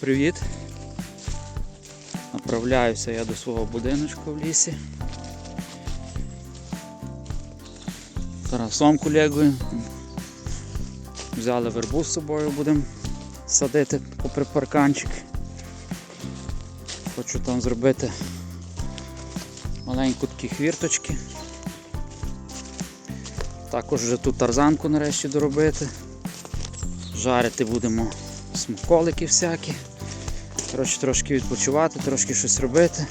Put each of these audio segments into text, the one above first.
привіт! Направляюся я до свого будиночку в лісі. Тарасом колегою. Взяли вербу з собою, будемо садити попри парканчик. Хочу там зробити маленьку такі хвірточки. Також вже тут тарзанку нарешті доробити. Жарити будемо смаколики всякі. Коротше, трошки відпочивати, трошки щось робити.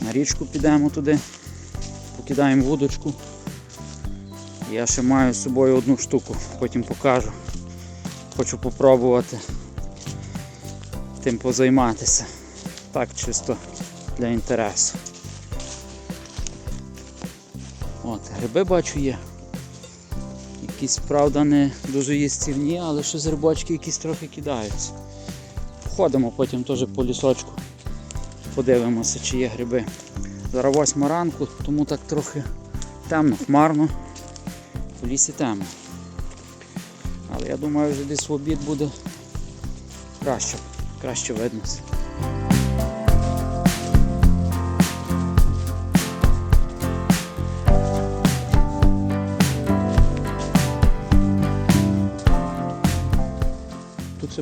На річку підемо туди, покидаємо вудочку. Я ще маю з собою одну штуку, потім покажу. Хочу попробувати тим позайматися. Так, чисто для інтересу. От, гриби бачу є. Якісь, правда, не дуже їстівні, але щось грибочки якісь трохи кидаються. Ходимо потім теж по лісочку, подивимося, чи є гриби. Зараз восьма ранку, тому так трохи темно, хмарно. В лісі темно. Але я думаю, вже десь в обід буде краще, краще видно.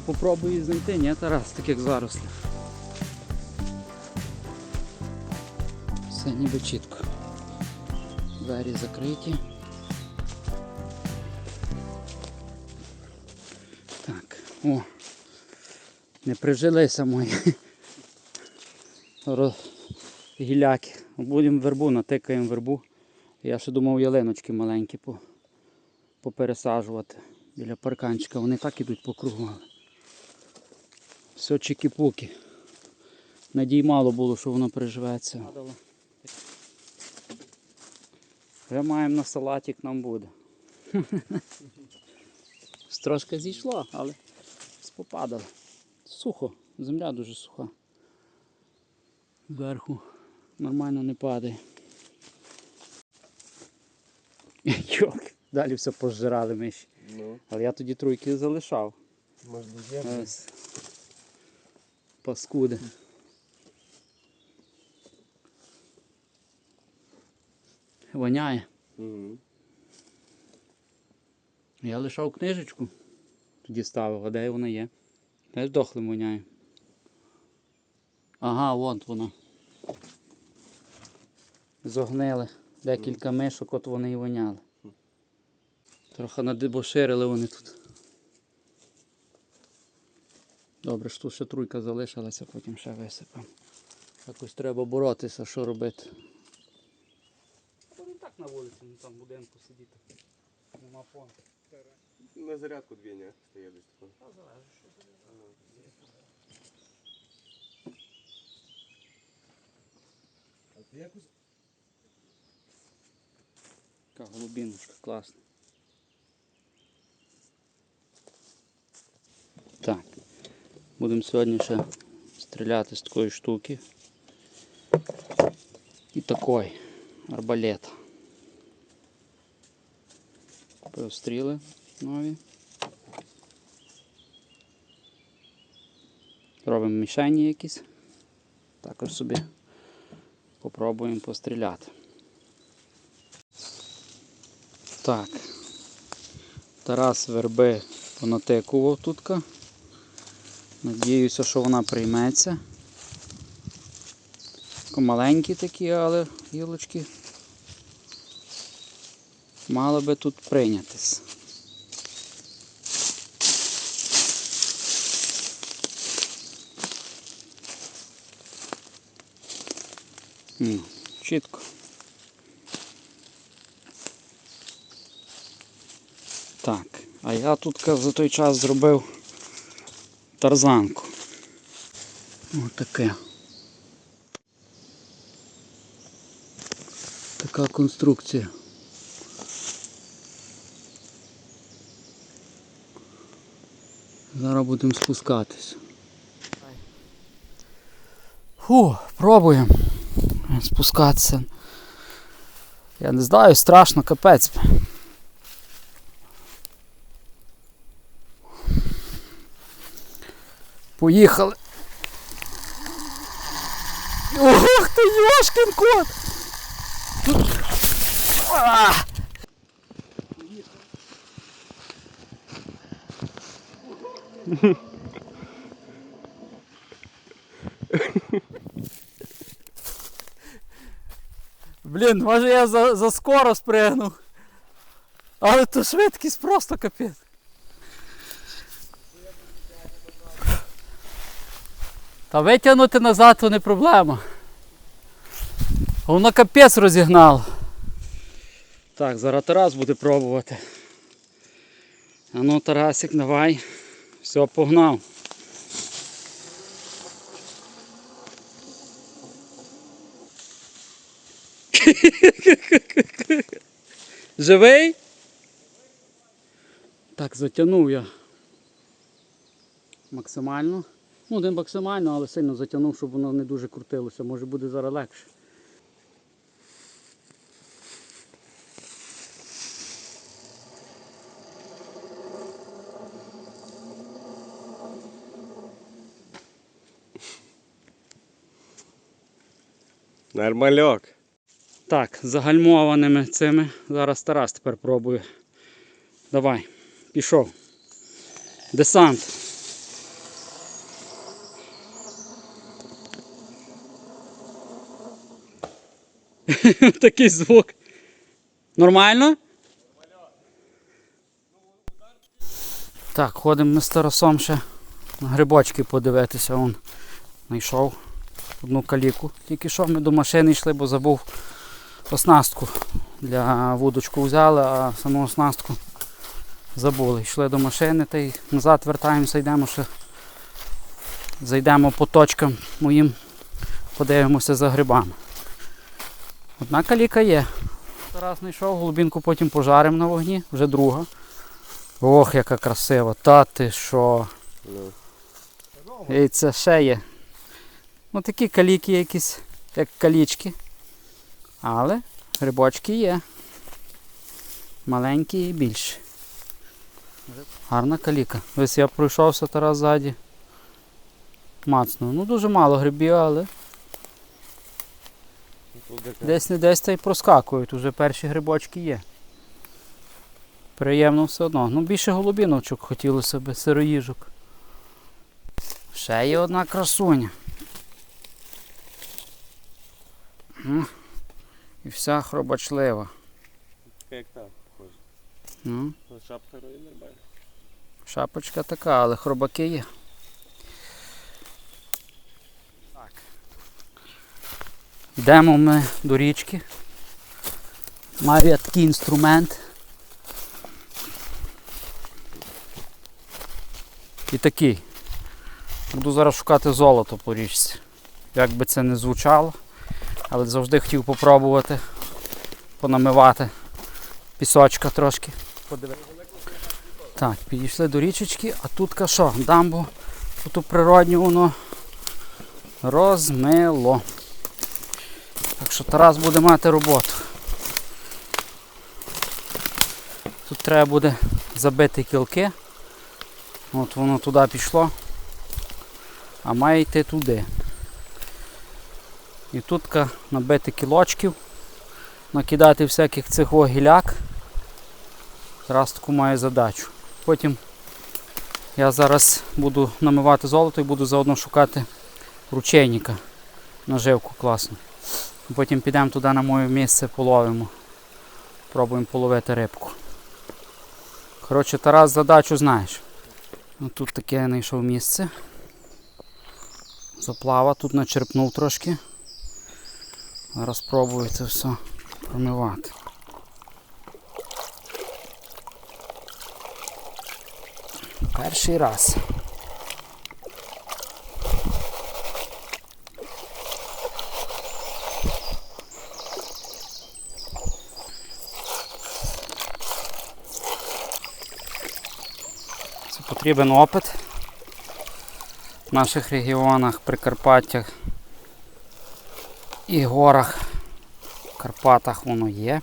Попробую знайти, ні, Тарас, таких зарослих. Все ніби чітко. Двері закриті. Так, о, не прижилися мої гіляки. Будемо вербу, натикаємо вербу. Я ще думав ялиночки маленькі по, попересаджувати біля парканчика. Вони так ідуть по кругу. Все чики-пуки. Надій мало було, що воно приживеться. Вже маємо на салатик нам буде. Трошки зійшло, але попадало. Сухо, земля дуже суха. Зверху нормально не падає. Йок, далі все пожирали миші. Ну, Але я тоді тройки залишав. Ось. Паскуди. Воняє. Угу. Я лишав книжечку. Тоді ставив, а де вона є? Теж дохлим воняє. Ага, от вона. Зогнили. Декілька мишок, от вони і воняли. Трохи надебоширили вони тут. Добре, що тут ще труйка залишилася, потім ще висипемо. Якось треба боротися, що робити. Він так на вулиці, не там в будинку сидіти. Нема фон. На зарядку дві, ні? Стає десь тако. А ти якось Така голубіночка, класна. Так. Будемо сьогодні ще стріляти з такої штуки. І такої арбалета. Купив стріли нові. Робимо мішені якісь. Також собі попробуємо постріляти. Так. Тарас верби понатикував тутка. Надіюся, що вона прийметься. Маленькі такі, але гілочки мали би тут прийнятись. М, Чітко. Так, а я тут за той час зробив тарзанку. Отаке. Така конструкція. Зараз будемо спускатись. Фу, пробуємо спускатися. Я не знаю, страшно, капець. Поїхали. Ох ти, Йошкін кот! А! Блін, може я за, за скоро спригнув. Але то швидкість просто капець. Та витягнути назад то не проблема. Воно капець розігнало. Так, зараз Тарас буде пробувати. А ну, Тарасик, давай. Все, погнав. Живий? Так, затягнув я максимально. Ну, не максимально, але сильно затягнув, щоб воно не дуже крутилося. Може буде зараз легше. Нормальок. Так, загальмованими цими. Зараз Тарас тепер пробує. Давай, пішов. Десант. Такий звук. Нормально? Так, ходимо ми з Тарасом ще на грибочки подивитися. Он знайшов одну каліку. Тільки що ми до машини йшли, бо забув оснастку для вудочку взяли, а саму оснастку забули. Йшли до машини та й назад вертаємося, йдемо ще. Зайдемо по точкам моїм, подивимося за грибами. Одна каліка є. Тарас знайшов, голубінку потім пожаримо на вогні, вже друга. Ох, яка красива. Та ти що. Ну. І це ще є. Ну такі каліки якісь, як калічки. Але грибочки є. Маленькі і більші. Гарна каліка. Ось я пройшовся Тарас ззаді. Мацно. Ну дуже мало грибів, але десь не десь та й проскакують. Уже перші грибочки є. Приємно все одно. Ну більше голубіночок хотілося б, сироїжок. Ще є одна красуня. Ну, І вся хробачлива. Така як та, похоже. Ну, Шапка нормальна. шапочка така, але хробаки є. Йдемо ми до річки. Маю я такий інструмент. І такий. Буду зараз шукати золото по річці. Як би це не звучало, але завжди хотів попробувати понамивати пісочка трошки. Так, підійшли до річечки, а тут що? Дамбу оту природню воно розмило. Що Тарас буде мати роботу. Тут треба буде забити кілки. От воно туди пішло. А має йти туди. І тут набити кілочків, накидати всяких цих о гіляк. Тарас таку має задачу. Потім я зараз буду намивати золото і буду заодно шукати ручейника. Наживку класну. Потім підемо туди на моє місце половимо. Пробуємо половити рибку. Коротше, Тарас задачу знаєш. Ну, тут таке я знайшов місце. Заплава, тут начерпнув трошки. Зараз спробую це все промивати. Перший раз. Потрібен опит. В наших регіонах, Прикарпаттях і горах, в Карпатах воно є.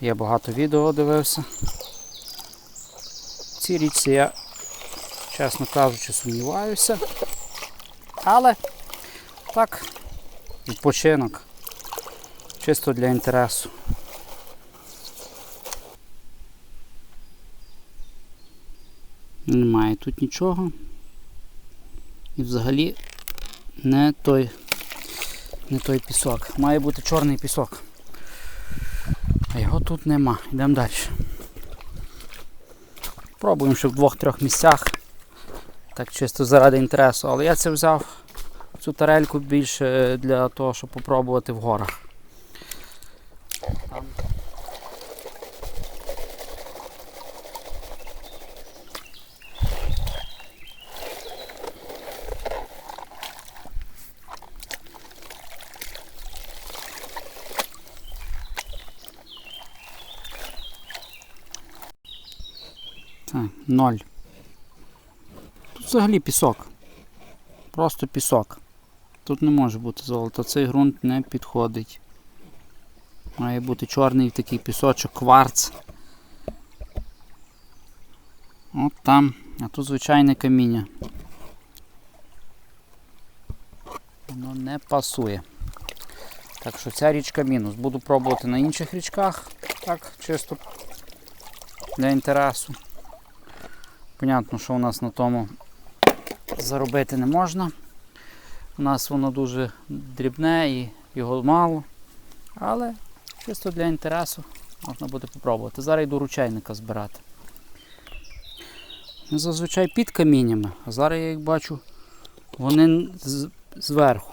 Я багато відео дивився. В цій річці я Чесно кажучи, сумніваюся. Але так, відпочинок. Чисто для інтересу. Немає тут нічого. І взагалі не той, не той пісок. Має бути чорний пісок. А його тут нема. Йдемо далі. Пробуємо ще в двох-трьох місцях. Так чисто заради інтересу. Але я це взяв цю тарельку більше для того, щоб попробувати в горах. Так, ноль. Тут взагалі пісок. Просто пісок. Тут не може бути золото. Цей ґрунт не підходить. Має бути чорний такий пісочок, кварц. От там. А тут звичайне каміння. Воно не пасує. Так що ця річка мінус. Буду пробувати на інших річках. Так, чисто для інтересу. Понятно, що у нас на тому заробити не можна. У нас воно дуже дрібне і його мало. Але чисто для інтересу можна буде спробувати. Зараз йду ручайника збирати. Зазвичай під каміннями, а зараз я їх бачу, вони зверху.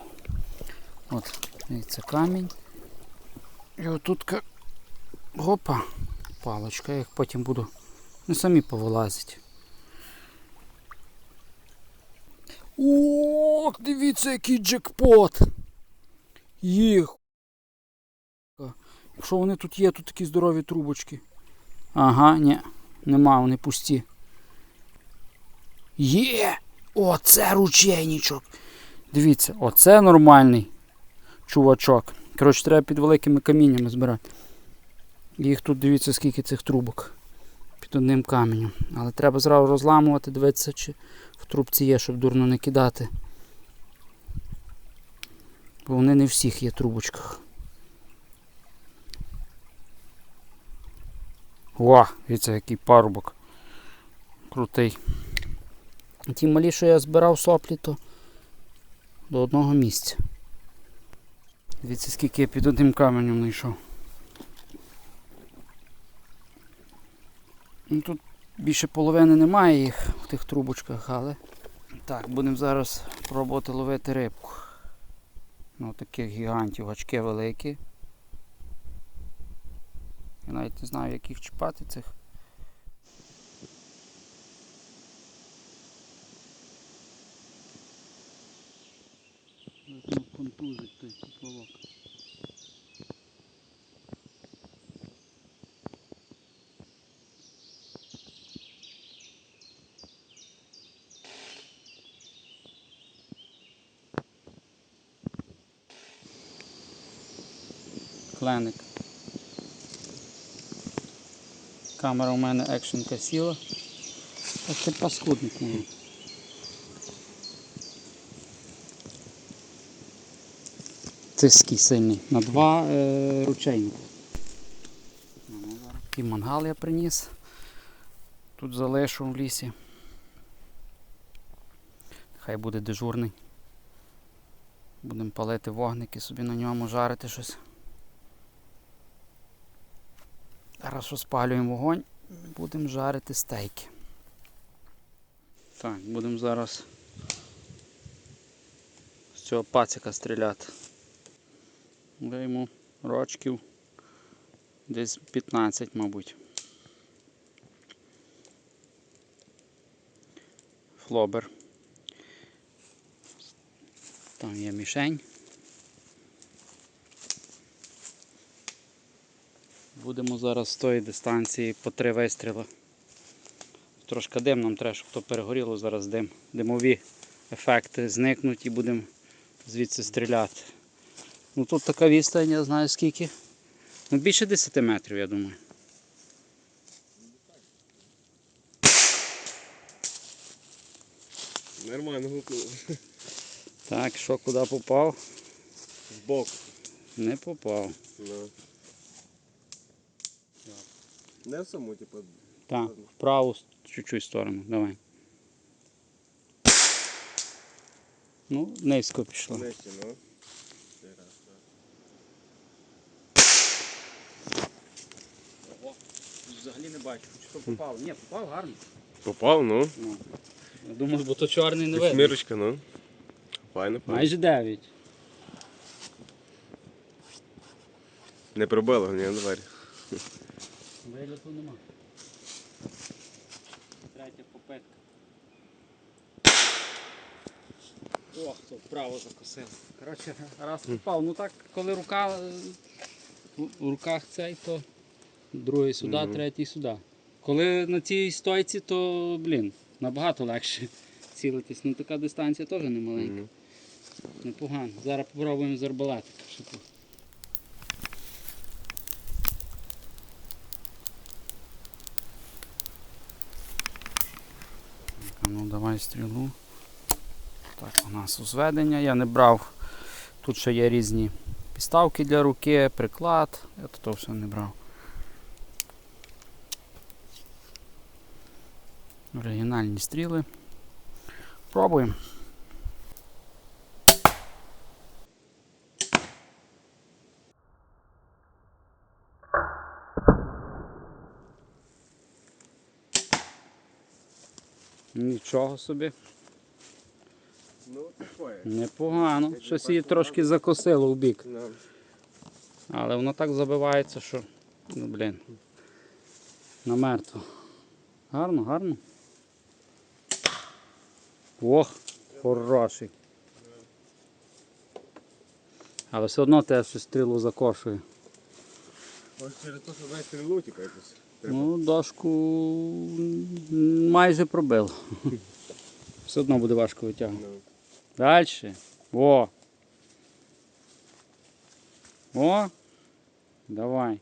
От, це камінь. І отут ка- гопа, паличка, я їх потім буду. Не самі повилазять. Ох, дивіться, який джекпот. Їх. Якщо вони тут є, тут такі здорові трубочки. Ага, ні, нема, вони пусті. Є! Оце ручейничок. Дивіться, оце нормальний чувачок. Коротше, треба під великими каміннями збирати. Їх тут дивіться, скільки цих трубок під одним каменем. Але треба зразу розламувати, дивитися, чи в трубці є, щоб дурно не кидати. Бо вони не в всіх є трубочках. О, дивіться, який парубок. Крутий. Ті малі, що я збирав соплі, то до одного місця. Дивіться, скільки я під одним каменем знайшов. Ну, тут більше половини немає їх в тих трубочках, але так, будемо зараз пробувати ловити рибку. Ну, таких гігантів, очки великі. Я навіть не знаю, як їх чіпати цих. Кленик. Камера у мене екшн сіла. А це паскудник мені. Тиский сильний. На два е, ручейника. Такий мангал я приніс. Тут залишу в лісі. Хай буде дежурний. Будемо палити вогники, собі на ньому жарити щось. Зараз розпалюємо вогонь будемо жарити стейки. Так, будемо зараз з цього пацика стріляти. Йому рочків десь 15, мабуть. Флобер. Там є мішень. Будемо зараз з тої дистанції по три вистріли. Трошки дим нам треба, щоб то перегоріло, зараз дим. Димові ефекти зникнуть і будемо звідси стріляти. Ну тут така відстань, я знаю скільки. Ну більше 10 метрів, я думаю. Нормально гукнув. Так, що куди попав? Збоку. Не попав. Ну. Не в саму, типу. Так, в праву чуть-чуть сторону. Давай. Ну, низько пішло. Нижче, ну. Ого, взагалі не бачу, чи то попало. Ні, попав гарно. Попав, ну. Ну. Я думав, бо то чорний не видно. Восьмірочка, ну. Файно, файно. Майже 9. Не пробило, ні, двері. Виліту нема. Третя попитка. Ох, то вправо закосив. Коротше, раз попав. Ну так, коли рука е, в руках цей, то другий сюди, третій сюди. Коли на цій стойці, то, блін, набагато легше цілитись. Ну така дистанція теж не маленька. Мгм. Непогано. Зараз попробуємо з арбалетика. ще тут. Так, ну стрілу. Так, у нас узведення. Я не брав. Тут ще є різні підставки для руки, приклад. Я тут все не брав. Оригінальні стріли. Пробуємо. Нічого собі. Ну, такое. Непогано. Щось її трошки закосило в бік. Але воно так забивається, що. Ну, блін. Намертво. Гарно, гарно. Ох, хороший. Але все одно те щось стрілу закошує. Ось через те, що весь стрілу якось. Ну, дошку майже пробило. Все одно буде важко витягнути. Ну. Дальше. О. О. Давай.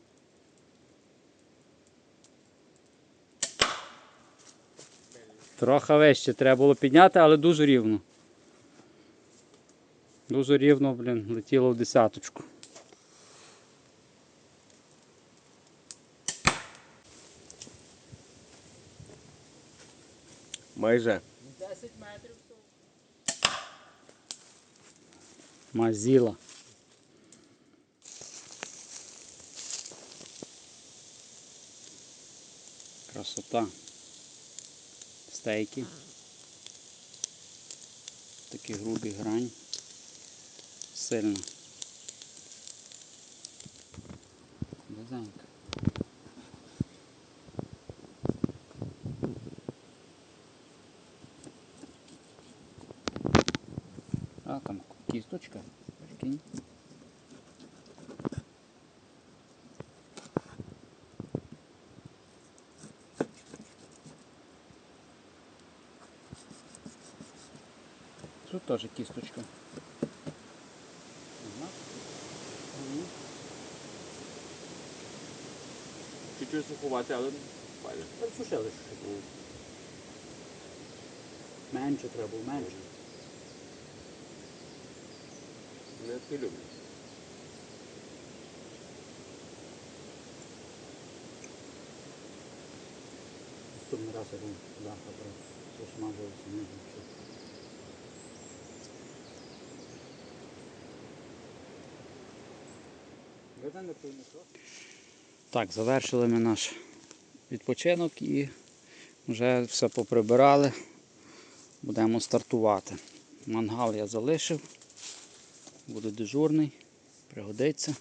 Трохи вище треба було підняти, але дуже рівно. Дуже рівно, блін, летіло в десяточку. Майже. 10 метрів. Мазіла. Красота. Стейки. Такі грубі грань. Сильно. Близенько. А, там кісточка. Прикинь. Тут теж кісточка. Ага. Чуть-чуть сухувати, але ще було. Менше треба менше. Не таки люблю. Наступний раз я буду туди посмажувався, не знаю. Так, завершили ми наш відпочинок і вже все поприбирали. Будемо стартувати. Мангал я залишив, буде дежурний, пригодиться.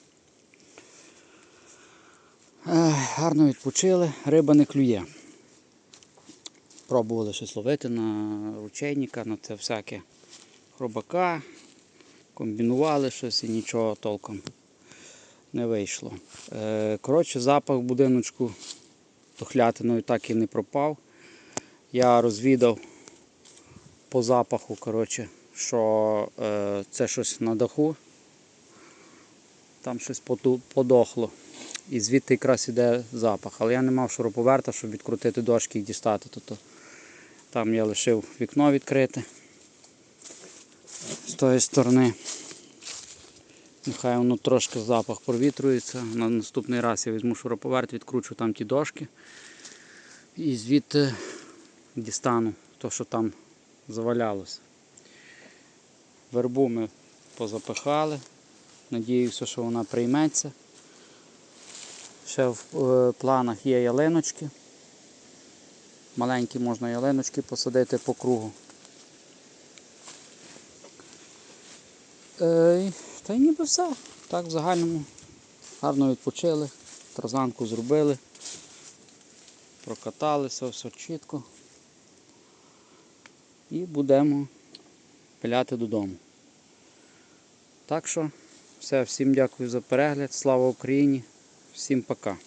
Гарно відпочили, риба не клює. Пробували щось ловити на ручейника, на це всяке хробака. Комбінували щось і нічого толком не вийшло. Е, Коротше, запах в будиночку тухлятиною так і не пропав. Я розвідав по запаху, коротше, що е, це щось на даху. Там щось подохло. І звідти якраз іде запах. Але я не мав шуруповерта, щоб відкрутити дошки і дістати. Тобто там я лишив вікно відкрите. тої сторони. Нехай воно трошки запах провітрується. На наступний раз я візьму шуруповерт, відкручу там ті дошки. І звідти дістану то, що там завалялося. Вербу ми позапихали. Надіюся, що вона прийметься. Ще в е, планах є ялиночки. Маленькі можна ялиночки посадити по кругу. Та й ніби все. Так в загальному гарно відпочили, тарзанку зробили, прокаталися, все чітко. І будемо пиляти додому. Так що, все, всім дякую за перегляд. Слава Україні! Всім пока!